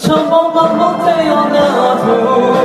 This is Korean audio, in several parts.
천 번만 못 태어나도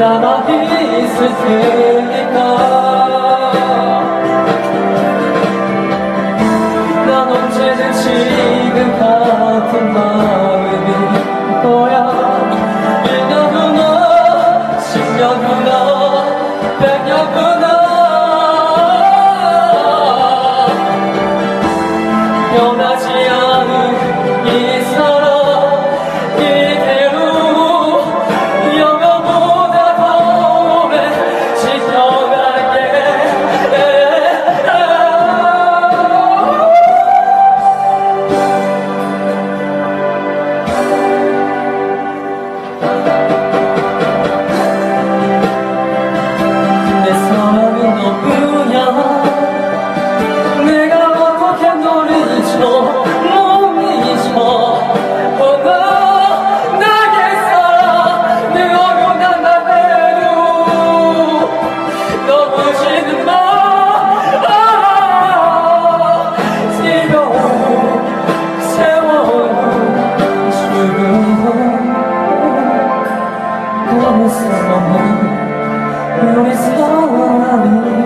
남아 있을 테니까. 난 언제든 지금 같은 마음이 거야? 1년 후나 10년 후나 100년 후나. 변하지 않은 promise is no one.